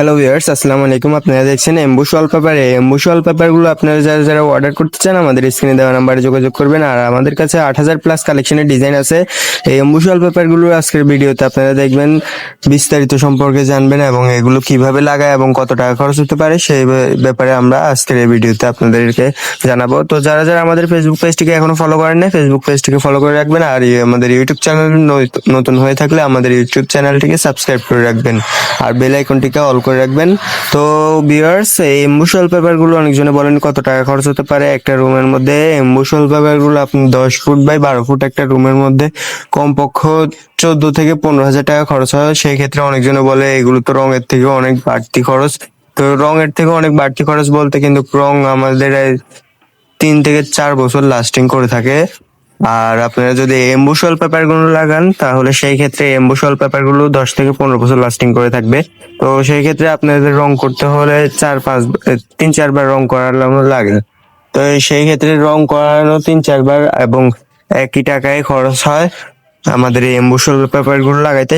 Hello viewers আসসালামু আলাইকুম। আপনারা দেখছেন এমবুশ ওয়ালপেপার এই এমবুশ ওয়ালপেপারগুলো আপনারা যারা যারা অর্ডার করতে চান, আমাদের স্ক্রিনে দেওয়া নাম্বারে যোগাযোগ করবেন। আর আমাদের কাছে আট হাজার প্লাস কালেকশনের ডিজাইন আছে। এই এমবুশ ওয়ালপেপারগুলো আজকের ভিডিওতে আপনারা দেখবেন, বিস্তারিত সম্পর্কে জানবেন এবং এগুলো কীভাবে লাগায় এবং কত টাকা খরচ হতে পারে, সেই ব্যাপারে- আমরা আজকের এই ভিডিওতে আপনাদেরকে জানাব। তো যারা যারা আমাদের ফেসবুক পেজটিকে এখনও ফলো করেন না ফেসবুক পেজটিকে ফলো করে রাখবেন। আর আমাদের ইউটিউব চ্যানেল নতুন হয়ে থাকলে আমাদের ইউটিউব চ্যানেলটিকে সাবস্ক্রাইব করে রাখবেন। আর বেল আইকনটিকে অল করে রাখবেন। তো বিয়ার্স এই পেপারগুলো অনেকজনে বলেন কত টাকা খরচ হতে পারে একটা রুমের মধ্যে। এম্বুশল পেপারগুলো আপনি দশ ফুট বাই বারো ফুট একটা রুমের মধ্যে কমপক্ষ চোদ্দ থেকে পনেরো হাজার টাকা খরচ হয়। সেই ক্ষেত্রে অনেকজনে বলে, এগুলো তো রঙের থেকে অনেক বাড়তি খরচ। তো রঙের থেকে অনেক বাড়তি খরচ বলতে কিন্তু রং আমাদের তিন থেকে চার বছর লাস্টিং করে থাকে। আর আপনারা যদি এম্বুসল পেপারগুলো লাগান, তাহলে সেই ক্ষেত্রে এম্বুসল পেপারগুলো দশ থেকে পনেরো বছর লাস্টিং করে থাকবে। তো সেই ক্ষেত্রে আপনাদের রং করতে হলে চার, পাঁচ তিন চারবার রং করানো লাগে। তো সেই ক্ষেত্রে রং করানো তিন চারবার এবং একই টাকায় খরচ হয়। আমাদের এই এম্বুসল পেপারগুলো লাগাইতে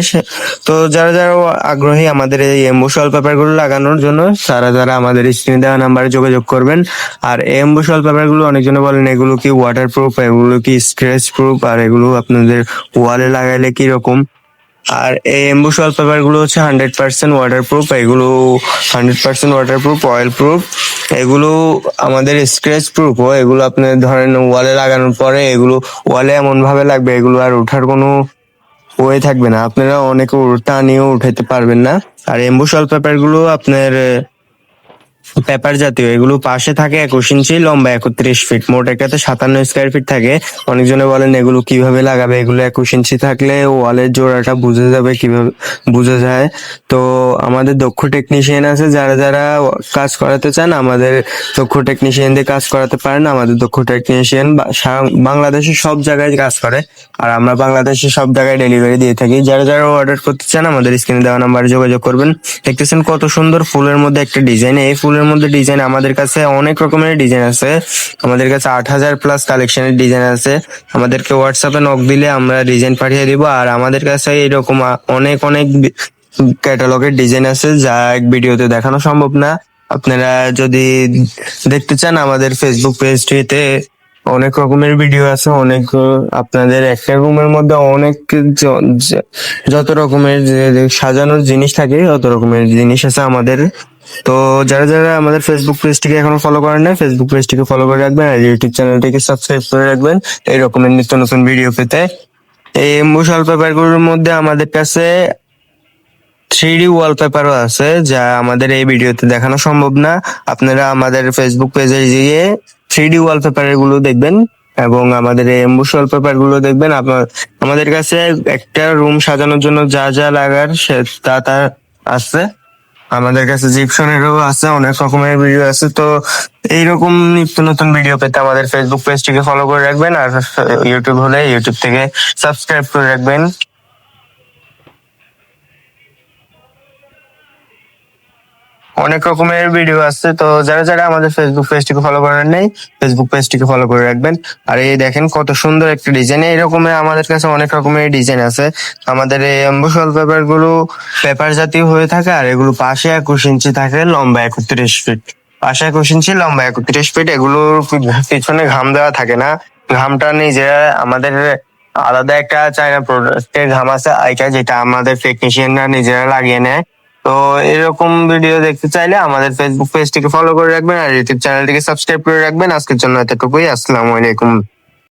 তো যারা যারা আগ্রহী আমাদের এই এম্বুসল পেপারগুলো লাগানোর জন্য, তারা যারা আমাদের স্ক্রিনে দেওয়া নাম্বারে যোগাযোগ করবেন। আর এম্বুসল পেপারগুলো অনেকজনে বলেন, এগুলো কি ওয়াটার প্রুফ এগুলো কি স্ক্র্যাচ প্রুফ আর এগুলো আপনাদের ওয়ালে লাগাইলে কি রকম? আর এই এম্বুসল পেপারগুলো হচ্ছে হান্ড্রেড পার্সেন্ট ওয়াটার প্রুফ এগুলো hundred percent waterproof oil proof এগুলো আমাদের স্ক্র্যাচ প্রুফ এগুলো আপনি ধরেন ওয়ালে লাগানোর পরে এগুলো ওয়ালে এমন ভাবে লাগবে, এগুলো আর ওঠার কোনো ওয়ে থাকবে না। আপনারা অনেক টানিয়েও উঠাতে পারবেন না। আর এম্বুসল পেপারগুলো আপনার পেপার জাতীয়, এগুলো পাশে থাকে একুশ ইঞ্চি, লম্বা একত্রিশ ফিট মোট এটাতে সাতান্ন স্কোয়ার ফিট থাকে। অনেকজনে বলেন, এগুলো কীভাবে লাগাবে? এগুলো একুশ ইঞ্চি থাকলে ওয়ালের জোড়াটা বুঝে যাবে কীভাবে, বুঝে যায়। তো আমাদের দক্ষ টেকনিশিয়ান আছে, যারা যারা কাজ করাতে চান, আমাদের দক্ষ টেকনিশিয়ান দিয়ে কাজ করাতে পারেন। আমাদের দক্ষ টেকনিশিয়ান বাংলাদেশের সব জায়গায় কাজ করে, আর আমরা বাংলাদেশের সব জায়গায় ডেলিভারি দিয়ে থাকি। যারা যারা অর্ডার করতে চান, আমাদের স্ক্রিনে দেওয়া নাম্বারে যোগাযোগ করবেন। দেখতেছেন কত সুন্দর ফুলের মধ্যে একটা ডিজাইন এই ফুলের মধ্যে ডিজাইন আমাদের কাছে অনেক রকমের ডিজাইন আছে। আমাদের কাছে আট হাজার প্লাস কালেকশনের ডিজাইন আছে। আমাদেরকে হোয়াটসঅ্যাপে নক দিলে আমরা ডিজাইন পাঠিয়ে দিব। আর আমাদের কাছে এরকম অনেক অনেক ক্যাটালগের ডিজাইন আছে যা এক ভিডিওতে দেখানো সম্ভব না। আপনারা যদি দেখতে চান আমাদের ফেসবুক পেজটিতে অনেক রকমের ভিডিও আছে। অনেক আপনাদের একটা রুমের মধ্যে অনেক যত রকমের সাজানোর জিনিস থাকে, তত রকমের জিনিস আছে আমাদের। তো যারা যারা আমাদের ফেসবুক পেজটিকে এখনও ফলো করেন না ফেসবুক পেজটিকে ফলো করে রাখবেন আর ইউটিউব চ্যানেলটিকে সাবস্ক্রাইব করে রাখবেন। এই রকমের নিত্য নতুন ভিডিও পেতে। এই মুসাল পেপারগুলোর মধ্যে আমাদের কাছে থ্রি ওয়ালপেপারও আছে, যা আমাদের এই ভিডিওতে দেখানো সম্ভব না। আপনারা আমাদের ফেসবুক পেজে গিয়ে থ্রি ডি ওয়ালপেপারগুলো দেখবেন এবং আমাদের এই এম্বুস ওয়ালপেপারগুলো দেখবেন। আপনার, আমাদের কাছে একটা রুম সাজানোর জন্য যা যা লাগার সে তা তা আছে। আমাদের কাছে জিপসনেরও আছে, অনেক রকমের ভিডিও আছে। তো এইরকম নিত্য নতুন ভিডিও পেতে আমাদের ফেসবুক পেজটিকে ফলো করে রাখবেন আর ইউটিউব হলে ইউটিউব থেকে সাবস্ক্রাইব করে রাখবেন। অনেক রকমের ভিডিও আছে। তো যারা যারা আমাদের ফেসবুক পেজটিকে ফলো করেন নাই ফেসবুক পেজটিকে ফলো করে রাখবেন। আর এই দেখেন কত সুন্দর একটা ডিজাইন এইরকমের আমাদের কাছে অনেক রকমের ডিজাইন আছে। আমাদের এই অ্যাম্বুসল পেপারগুলো পেপার জাতীয় হয়ে থাকে, আর এগুলো পাশে একুশ ইঞ্চি থাকে, লম্বা একত্রিশ ফিট পাশে একুশ ইঞ্চি, লম্বা একত্রিশ ফিট এগুলোর পিছনে ঘাম দেওয়া থাকে না। ঘামটা নিজে আমাদের আলাদা একটা চায়না প্রোডাক্টের ঘাম আছে আইটা যেটা আমাদের টেকনিশিয়ানরা নিজেরা লাগিয়ে নেয়। তো এরকম ভিডিও দেখতে চাইলে আমাদের ফেসবুক পেজটিকে ফলো করে রাখবেন আর ইউটিউব চ্যানেলটিকে সাবস্ক্রাইব করে রাখবেন। আজকের জন্য এতটুকুই। আসসালামু আলাইকুম।